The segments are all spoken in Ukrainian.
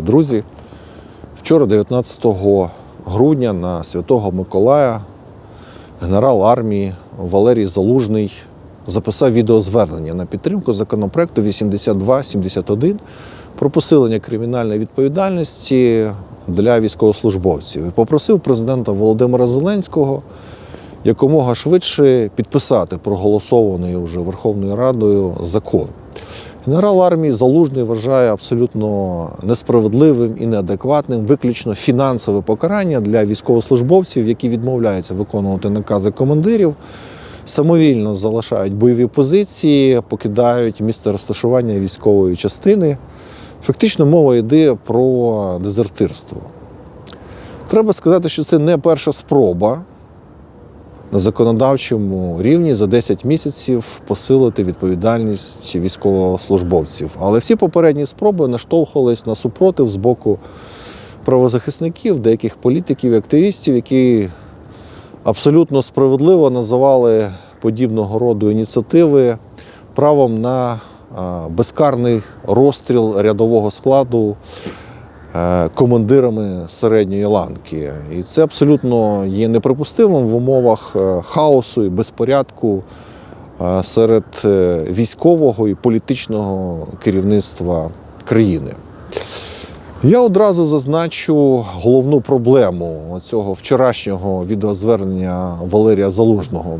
Друзі, вчора, 19 грудня, на Святого Миколая, генерал армії Валерій Залужний записав відеозвернення на підтримку законопроекту 8271 про посилення кримінальної відповідальності для військовослужбовців. І попросив президента Володимира Зеленського якомога швидше підписати проголосований уже Верховною Радою закон. Генерал армії Залужний вважає абсолютно несправедливим і неадекватним виключно фінансове покарання для військовослужбовців, які відмовляються виконувати накази командирів, самовільно залишають бойові позиції, покидають місце розташування військової частини. Фактично мова йде про дезертирство. Треба сказати, що це не перша спроба на законодавчому рівні за 10 місяців посилити відповідальність військовослужбовців. Але всі попередні спроби наштовхувались на супротив з боку правозахисників, деяких політиків і активістів, які абсолютно справедливо називали подібного роду ініціативи правом на безкарний розстріл рядового складу командирами середньої ланки. І це абсолютно є неприпустимим в умовах е, хаосу і безпорядку е, серед е, військового і політичного керівництва країни. Я одразу зазначу головну проблему цього вчорашнього відеозвернення Валерія Залужного.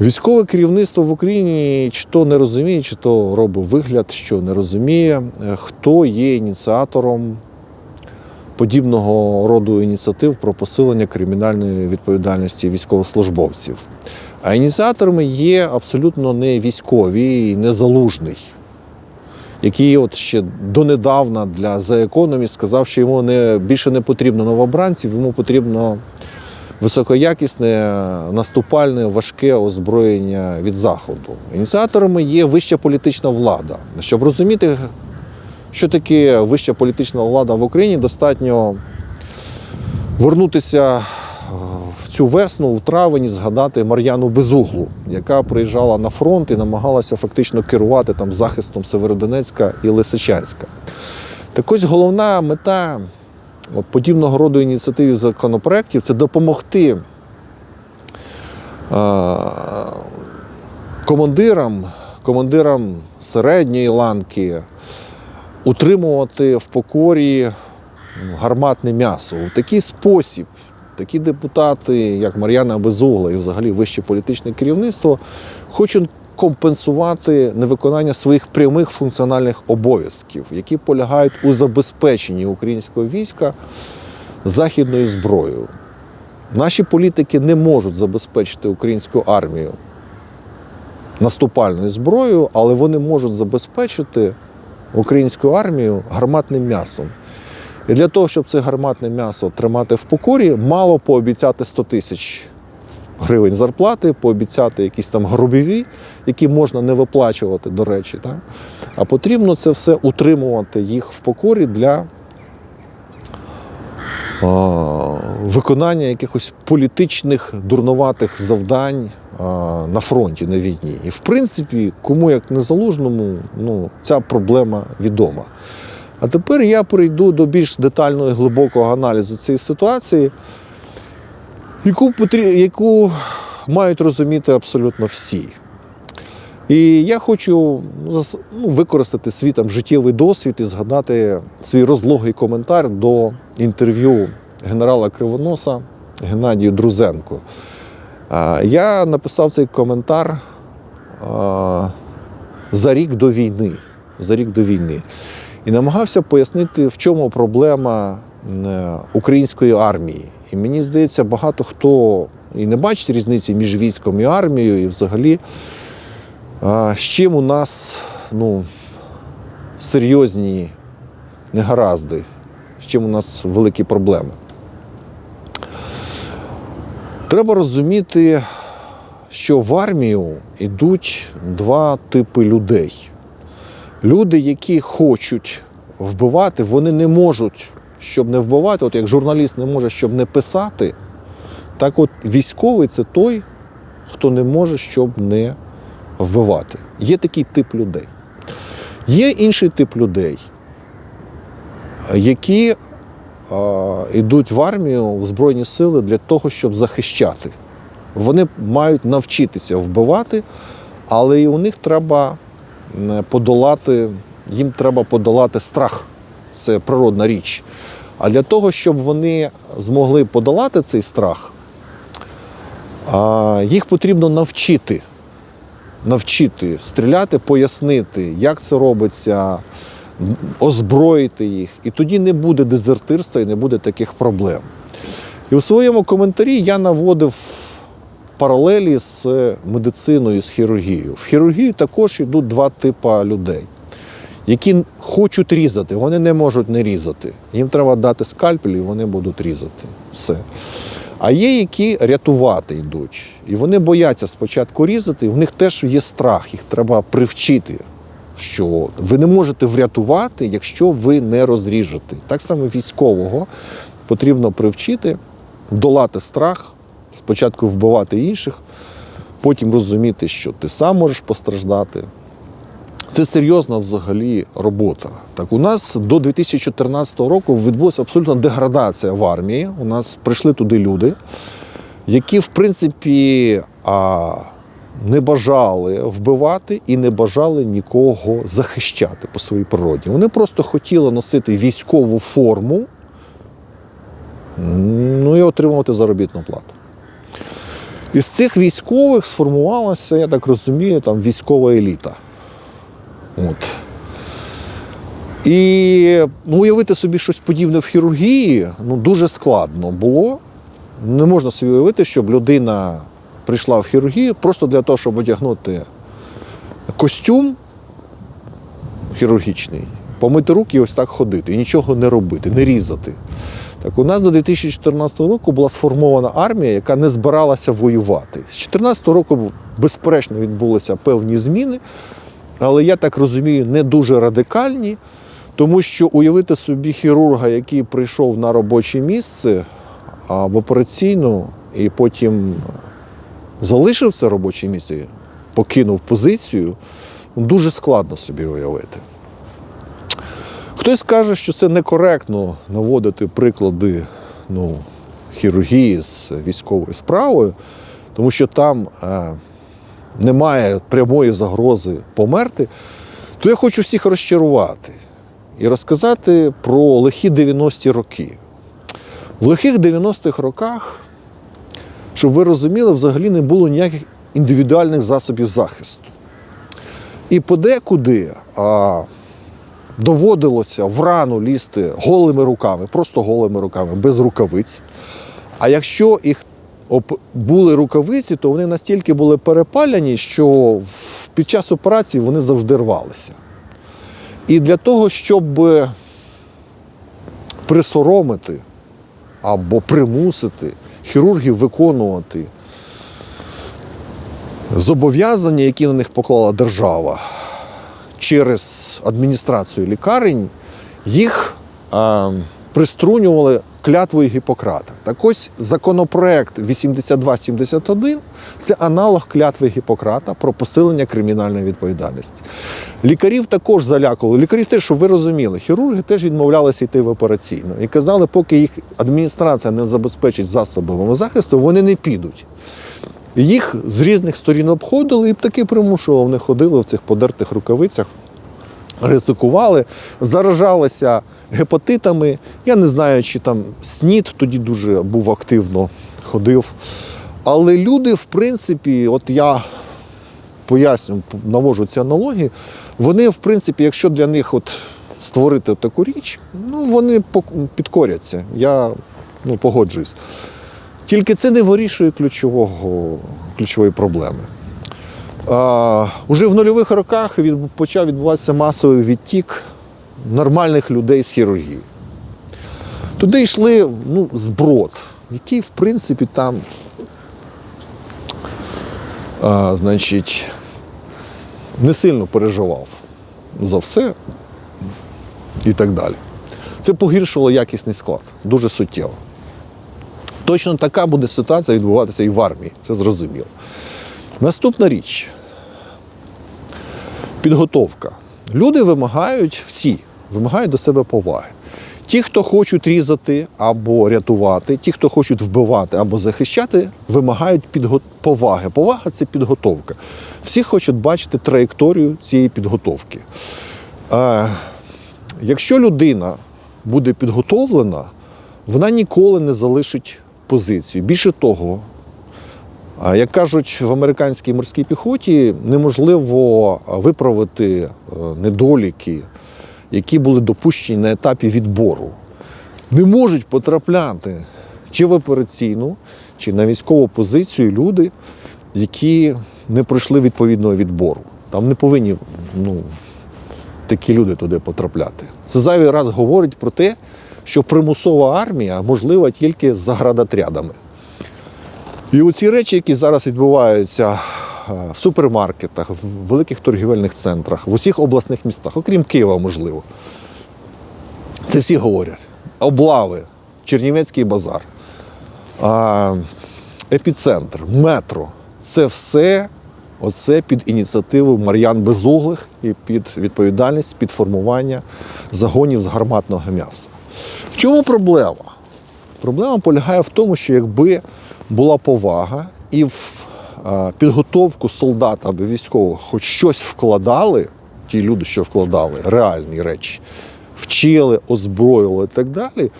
Військове керівництво в Україні чи то не розуміє, чи то робить вигляд, що не розуміє, е, хто є ініціатором подібного роду ініціатив про посилення кримінальної відповідальності військовослужбовців. А ініціаторами є абсолютно не військові і не залужний, який от ще донедавна для The Economist сказав, що йому не, більше не потрібно новобранців, йому потрібно високоякісне, наступальне, важке озброєння від Заходу. Ініціаторами є вища політична влада. Щоб розуміти, що таке вища політична влада в Україні, достатньо вернутися в цю весну, в травень, і згадати Мар'яну Безуглу, яка приїжджала на фронт і намагалася фактично керувати там захистом Северодонецька і Лисичанська. Так ось головна мета подібного роду ініціатив і законопроєктів це допомогти е, командирам, командирам середньої ланки утримувати в покорі гарматне м'ясо. В такий спосіб такі депутати, як Мар'яна Безугла і взагалі вище політичне керівництво, хочуть компенсувати невиконання своїх прямих функціональних обов'язків, які полягають у забезпеченні українського війська західною зброєю. Наші політики не можуть забезпечити українську армію наступальною зброєю, але вони можуть забезпечити українську армію гарматним м'ясом. І для того, щоб це гарматне м'ясо тримати в покорі, мало пообіцяти 100 тисяч гривень зарплати, пообіцяти якісь там гробові, які можна не виплачувати, до речі. Так? А потрібно це все утримувати їх в покорі для виконання якихось політичних дурнуватих завдань на фронті, на війні. І в принципі, кому як незалужному, ну, ця проблема відома. А тепер я перейду до більш детального і глибокого аналізу цієї ситуації, яку, потрі... яку мають розуміти абсолютно всі. І я хочу ну, ну, використати свій там життєвий досвід і згадати свій розлогий коментар до інтерв'ю генерала Кривоноса Геннадію Друзенко. Я написав цей коментар за рік до війни. За рік до війни. І намагався пояснити, в чому проблема е, української армії. І мені здається, багато хто і не бачить різниці між військом і армією, і взагалі, з чим у нас ну, серйозні негаразди, з чим у нас великі проблеми. Треба розуміти, що в армію йдуть два типи людей. Люди, які хочуть вбивати, вони не можуть, щоб не вбивати. От як журналіст не може, щоб не писати, так от військовий це той, хто не може, щоб не вбивати. Є такий тип людей. Є інший тип людей, які е, йдуть в армію, в Збройні сили для того, щоб захищати. Вони мають навчитися вбивати, але і у них треба подолати, їм треба подолати страх. Це природна річ. А для того, щоб вони змогли подолати цей страх, їх потрібно навчити. Навчити стріляти, пояснити, як це робиться, озброїти їх. І тоді не буде дезертирства і не буде таких проблем. І у своєму коментарі я наводив паралелі з медициною, з хірургією. В хірургію також йдуть два типи людей, які хочуть різати, вони не можуть не різати. Їм треба дати скальпель, і вони будуть різати. Все. А є, які рятувати йдуть. І вони бояться спочатку різати, в них теж є страх, їх треба привчити, що ви не можете врятувати, якщо ви не розріжете. Так само військового потрібно привчити, долати страх, спочатку вбивати інших, потім розуміти, що ти сам можеш постраждати. Це серйозна взагалі робота. Так, у нас до 2014 року відбулася абсолютна деградація в армії. У нас прийшли туди люди, які, в принципі, не бажали вбивати і не бажали нікого захищати по своїй природі. Вони просто хотіли носити військову форму, ну і отримувати заробітну плату. Із цих військових сформувалася, я так розумію, там військова еліта. От. І ну, уявити собі щось подібне в хірургії ну, дуже складно було. Не можна собі уявити, щоб людина прийшла в хірургію просто для того, щоб одягнути костюм хірургічний, помити руки і ось так ходити, і нічого не робити, не різати. Так, у нас до 2014 року була сформована армія, яка не збиралася воювати. З 2014 року, безперечно, відбулися певні зміни, але я так розумію, не дуже радикальні, тому що уявити собі хірурга, який прийшов на робоче місце а, в операційну і потім залишив це робоче місце, покинув позицію, дуже складно собі уявити. Хтось каже, що це некоректно наводити приклади ну, хірургії з військовою справою, тому що там е, немає прямої загрози померти, то я хочу всіх розчарувати і розказати про лихі 90-ті роки. В лихих 90-х роках, щоб ви розуміли, взагалі не було ніяких індивідуальних засобів захисту. І подекуди а, доводилося в рану лізти голими руками, просто голими руками, без рукавиць. А якщо їх були рукавиці, то вони настільки були перепалені, що під час операції вони завжди рвалися. І для того, щоб присоромити або примусити хірургів виконувати зобов'язання, які на них поклала держава через адміністрацію лікарень, їх е, приструнювали клятвою Гіппократа. Так ось законопроект 8271 це аналог клятви Гіппократа про посилення кримінальної відповідальності. Лікарів також залякували. Лікарі теж, щоб ви розуміли, хірурги теж відмовлялися йти в операційну. І казали, поки їх адміністрація не забезпечить засобами захисту, вони не підуть. Їх з різних сторін обходили і таки примушували. Вони ходили в цих подертих рукавицях, ризикували, заражалися гепатитами. Я не знаю, чи там СНІД тоді дуже був активно ходив. Але люди, в принципі, от я поясню, навожу ці аналогії, вони, в принципі, якщо для них от створити таку річ, ну вони підкоряться. Я ну, погоджуюсь. Тільки це не вирішує ключового, ключової проблеми. Уже в нульових роках почав відбуватися масовий відтік нормальних людей з хірургії. Туди йшли ну, зброд, який, в принципі, там, а, значить, не сильно переживав за все і так далі. Це погіршило якісний склад дуже суттєво. Точно така буде ситуація відбуватися і в армії, це зрозуміло. Наступна річ підготовка. Люди вимагають, всі вимагають до себе поваги. Ті, хто хочуть різати або рятувати, ті, хто хочуть вбивати або захищати, вимагають підго... поваги. Повага це підготовка. Всі хочуть бачити траєкторію цієї підготовки. Е, якщо людина буде підготовлена, вона ніколи не залишить позицію. Більше того, Як кажуть в американській морській піхоті, неможливо виправити е, недоліки, які були допущені на етапі відбору. Не можуть потрапляти чи в операційну, чи на військову позицію люди, які не пройшли відповідного відбору. Там не повинні ну, такі люди туди потрапляти. Це зайвий раз говорить про те, що примусова армія можлива тільки з заградотрядами. І оці речі, які зараз відбуваються е, в супермаркетах, в великих торгівельних центрах, в усіх обласних містах, окрім Києва, можливо, це всі говорять. Облави, Чернівецький базар, епіцентр, метро це все оце під ініціативу Мар'ян Безуглих і під відповідальність під формування загонів з гарматного м'яса. В чому проблема? Проблема полягає в тому, що якби була повага і в підготовку солдата або військового хоч щось вкладали, ті люди, що вкладали, реальні речі, вчили, озброїли і так далі,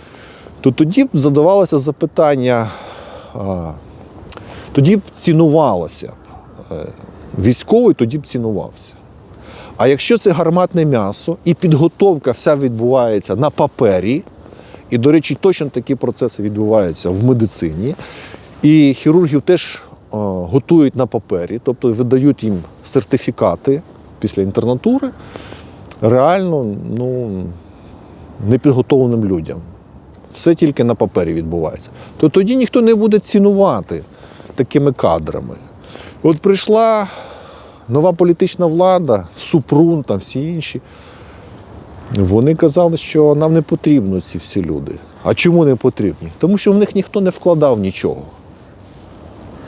то тоді б задавалося запитання, тоді б цінувалося. е, Військовий тоді б цінувався. А якщо це гарматне м'ясо і підготовка вся відбувається на папері, і, до речі, точно такі процеси відбуваються в медицині, і хірургів теж е, готують на папері, тобто видають їм сертифікати після інтернатури, реально ну, непідготовленим людям. Все тільки на папері відбувається. То тоді ніхто не буде цінувати такими кадрами. От прийшла нова політична влада, Супрун, там всі інші. Вони казали, що нам не потрібно ці всі люди. А чому не потрібні? Тому що в них ніхто не вкладав нічого.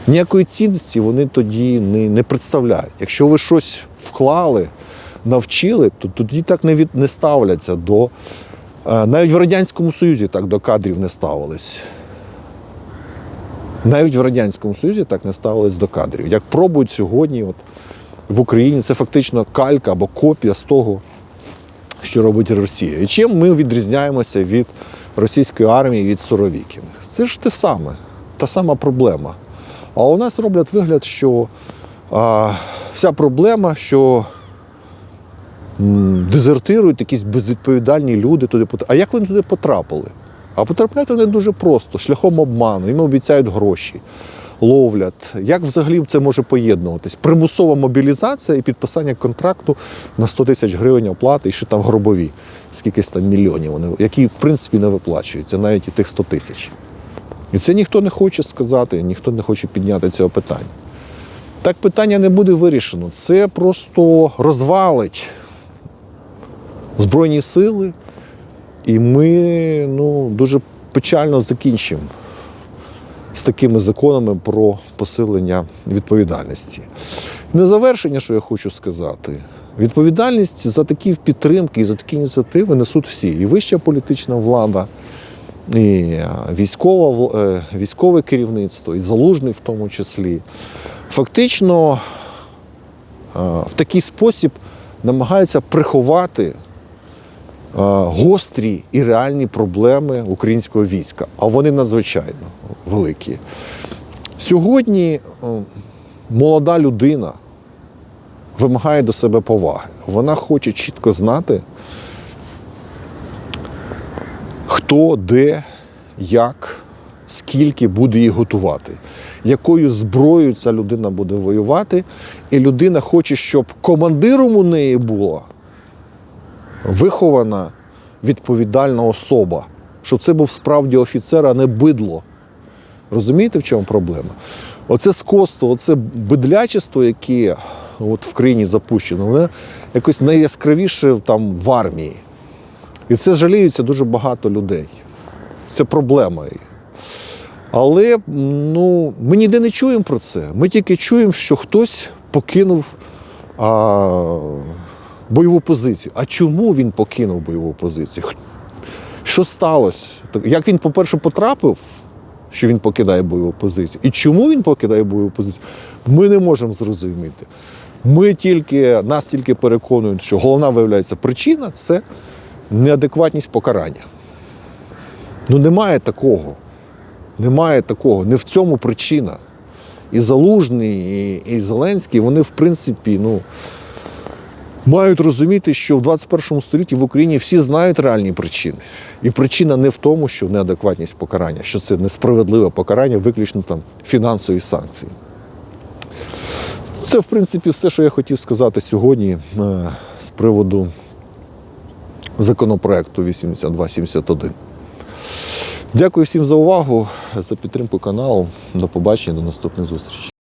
Ніякої цінності вони тоді не, не представляють. Якщо ви щось вклали, навчили, то тоді так не, від, не ставляться до. е, Навіть в Радянському Союзі так до кадрів не ставились. Навіть в Радянському Союзі так не ставились до кадрів. Як пробують сьогодні, от, в Україні це фактично калька або копія з того, що робить Росія. І чим ми відрізняємося від російської армії, від Суровікіних? Це ж те саме, та сама проблема. А у нас роблять вигляд, що а, вся проблема, що м, дезертирують якісь безвідповідальні люди туди. А як вони туди потрапили? А потрапляють вони дуже просто, шляхом обману. Їм обіцяють гроші, ловлять. Як взагалі це може поєднуватись? Примусова мобілізація і підписання контракту на 100 тисяч гривень оплати і ще там гробові, скількись там мільйонів, вони, які в принципі не виплачуються, навіть і тих 100 тисяч. І це ніхто не хоче сказати, ніхто не хоче підняти цього питання. Так питання не буде вирішено. Це просто розвалить Збройні сили, і ми ну, дуже печально закінчимо з такими законами про посилення відповідальності. На завершення, що я хочу сказати, відповідальність за такі підтримки і за такі ініціативи несуть всі. І вища політична влада, і е, військова, вл- е, військове керівництво, і залужний в тому числі. Фактично е, в такий спосіб намагаються приховати е, гострі і реальні проблеми українського війська, а вони надзвичайно великі. Сьогодні молода людина вимагає до себе поваги. Вона хоче чітко знати, хто, де, як, скільки буде її готувати, якою зброєю ця людина буде воювати. І людина хоче, щоб командиром у неї була вихована відповідальна особа, щоб це був справді офіцер, а не бидло. Розумієте, в чому проблема? Оце скотство, оце бидлячество, яке от в країні запущено, воно якось найяскравіше там в армії. І це жаліються дуже багато людей. Це проблема. Але ну, ми ніде не чуємо про це. Ми тільки чуємо, що хтось покинув а, бойову позицію. А чому він покинув бойову позицію? Що сталося? Як він, по-перше, потрапив, що він покидає бойову позицію, і чому він покидає бойову позицію, ми не можемо зрозуміти. Ми тільки, нас тільки переконують, що головна виявляється причина це неадекватність покарання. Ну немає такого. Немає такого. Не в цьому причина. І Залужний, і, і Зеленський, вони, в принципі, ну, мають розуміти, що в 21 столітті в Україні всі знають реальні причини. І причина не в тому, що неадекватність покарання, що це несправедливе покарання, виключно там фінансові санкції. Це, в принципі, все, що я хотів сказати сьогодні е, з приводу законопроекту 8271. Дякую всім за увагу, за підтримку каналу. До побачення, до наступних зустрічей.